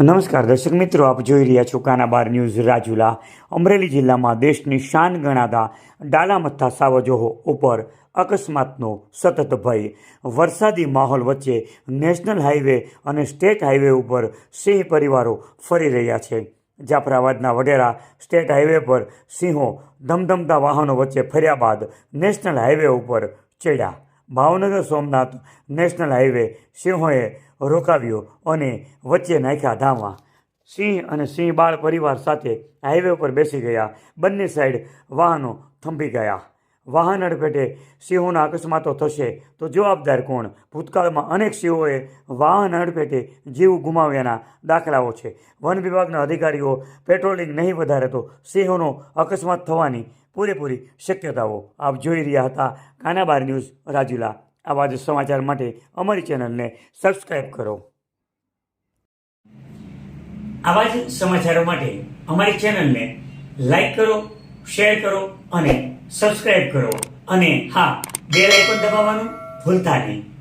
નમસ્કાર, દર્શક મિત્રો, આપ જોઈ રહ્યા છો કાનાબાર ન્યૂઝ રાજુલા. અમરેલી જિલ્લામાં દેશની શાન ગણાતા ડાલામથ્થા સાવજોહો ઉપર અકસ્માતનો સતત ભય. વરસાદી માહોલ વચ્ચે નેશનલ હાઈવે અને સ્ટેટ હાઈવે ઉપર સિંહ પરિવારો ફરી રહ્યા છે. જાફરાબાદના વડેરા સ્ટેટ હાઈવે પર સિંહો ધમધમતા વાહનો વચ્ચે ફર્યા બાદ નેશનલ હાઈવે ઉપર ચડ્યા. ભાવનગર સોમનાથ નેશનલ હાઈવે સિંહોએ રોકાવ્યો અને વચ્ચે નાખ્યા ધામા. સિંહ અને સિંહ બાળ પરિવાર સાથે હાઈવે પર બેસી ગયા. બંને સાઈડ વાહનો થંભી ગયા. વાહન અડફેટે સિંહોના અકસ્માતો થશે. તો જવાબદાર કોણ? ભૂતકાળમાં અનેક સિંહોએ વાહન અડફેટે જીવ ગુમાવ્યાના દાખલાઓ છે. વન વિભાગના અધિકારીઓ પેટ્રોલિંગ નહીં વધારે તો સિંહોનો અકસ્માત થવાની પૂરેપૂરી શક્યતાઓ આપ જોઈ રહ્યા હતા. કાનાબાર ન્યૂઝ, રાજુલા. આવા જ સમાચાર માટે અમારી ચેનલને સબસ્ક્રાઈબ કરો. આવા જ સમાચારો માટે અમારી ચેનલને લાઈક કરો, શેર કરો અને સબસ્ક્રાઇબ કરો. અને હા બેલ આઇકોન દબાવવાનું ભૂલતા નહીં.